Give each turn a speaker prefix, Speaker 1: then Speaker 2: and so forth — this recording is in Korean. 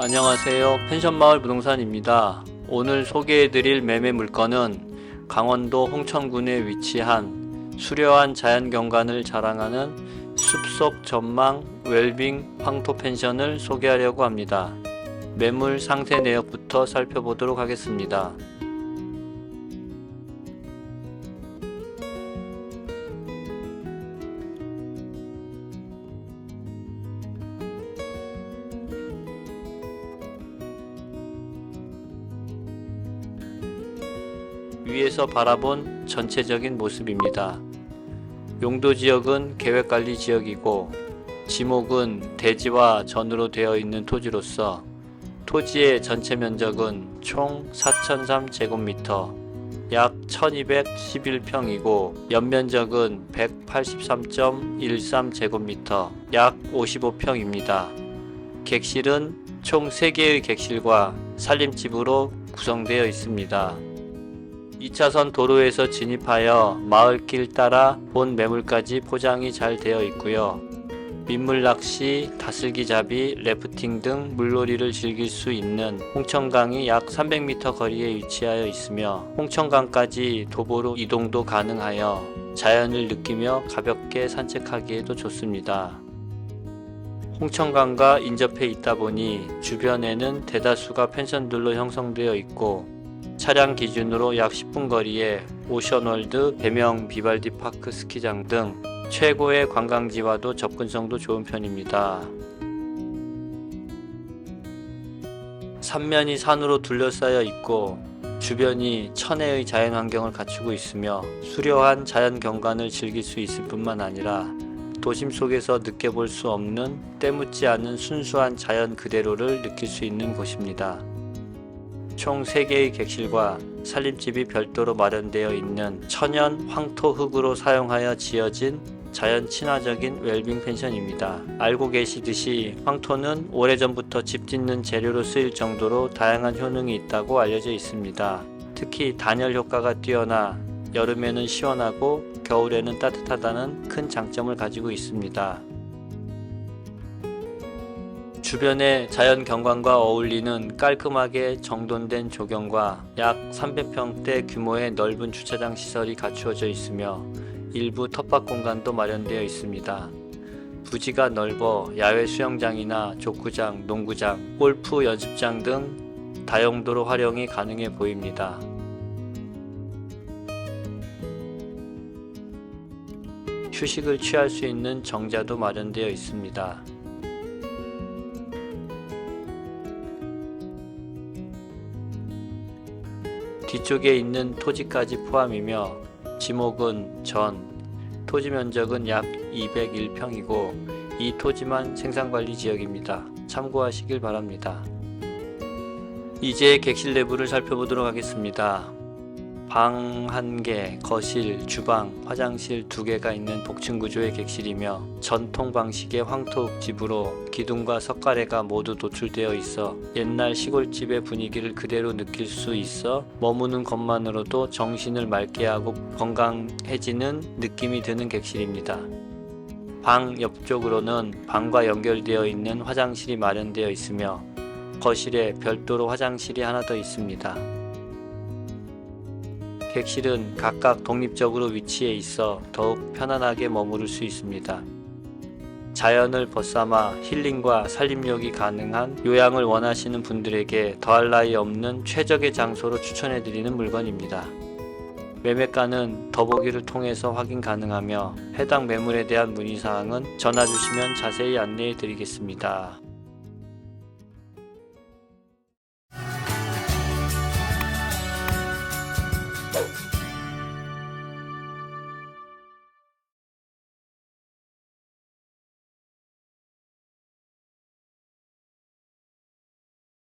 Speaker 1: 안녕하세요. 펜션마을 부동산입니다. 오늘 소개해드릴 매매 물건은 강원도 홍천군에 위치한 수려한 자연경관을 자랑하는 숲속 전망 웰빙 황토 펜션을 소개하려고 합니다. 매물 상세 내역부터 살펴보도록 하겠습니다. 위에서 바라본 전체적인 모습입니다. 용도 지역은 계획 관리 지역이고 지목은 대지와 전으로 되어 있는 토지로서 토지의 전체 면적은 총 4,003제곱미터 약 1211평이고 연면적은 183.13제곱미터 약 55평입니다. 객실은 총 3개의 객실과 살림집으로 구성되어 있습니다. 2차선 도로에서 진입하여 마을길 따라 본 매물까지 포장이 잘 되어 있고요. 민물 낚시, 다슬기 잡이, 래프팅 등 물놀이를 즐길 수 있는 홍천강이 약 300m 거리에 위치하여 있으며 홍천강까지 도보로 이동도 가능하여 자연을 느끼며 가볍게 산책하기에도 좋습니다. 홍천강과 인접해 있다 보니 주변에는 대다수가 펜션들로 형성되어 있고 차량 기준으로 약 10분 거리에 오션월드, 배명 비발디 파크 스키장 등 최고의 관광지와도 접근성도 좋은 편입니다. 삼면이 산으로 둘러싸여 있고 주변이 천혜의 자연 환경을 갖추고 있으며 수려한 자연 경관을 즐길 수 있을 뿐만 아니라 도심 속에서 느껴볼 수 없는 때묻지 않은 순수한 자연 그대로를 느낄 수 있는 곳입니다. 총 3개의 객실과 살림집이 별도로 마련되어 있는 천연 황토 흙으로 사용하여 지어진 자연 친화적인 웰빙 펜션입니다. 알고 계시듯이 황토는 오래전부터 집 짓는 재료로 쓰일 정도로 다양한 효능이 있다고 알려져 있습니다. 특히 단열 효과가 뛰어나 여름에는 시원하고 겨울에는 따뜻하다는 큰 장점을 가지고 있습니다. 주변의 자연 경관과 어울리는 깔끔하게 정돈된 조경과 약 300평대 규모의 넓은 주차장 시설이 갖추어져 있으며 일부 텃밭 공간도 마련되어 있습니다. 부지가 넓어 야외 수영장이나 족구장, 농구장, 골프 연습장 등 다용도로 활용이 가능해 보입니다. 휴식을 취할 수 있는 정자도 마련되어 있습니다. 뒤쪽에 있는 토지까지 포함이며 지목은 전, 토지 면적은 약 201평이고 이 토지만 생산관리 지역입니다. 참고하시길 바랍니다. 이제 객실 내부를 살펴보도록 하겠습니다. 방 한 개, 거실, 주방, 화장실 두 개가 있는 복층 구조의 객실이며 전통 방식의 황토 집으로 기둥과 석가래가 모두 노출되어 있어 옛날 시골집의 분위기를 그대로 느낄 수 있어 머무는 것만으로도 정신을 맑게 하고 건강해지는 느낌이 드는 객실입니다. 방 옆쪽으로는 방과 연결되어 있는 화장실이 마련되어 있으며 거실에 별도로 화장실이 하나 더 있습니다. 객실은 각각 독립적으로 위치해 있어 더욱 편안하게 머무를 수 있습니다. 자연을 벗삼아 힐링과 살림욕이 가능한 요양을 원하시는 분들에게 더할 나위 없는 최적의 장소로 추천해드리는 물건입니다. 매매가는 더보기를 통해서 확인 가능하며 해당 매물에 대한 문의사항은 전화 주시면 자세히 안내해 드리겠습니다.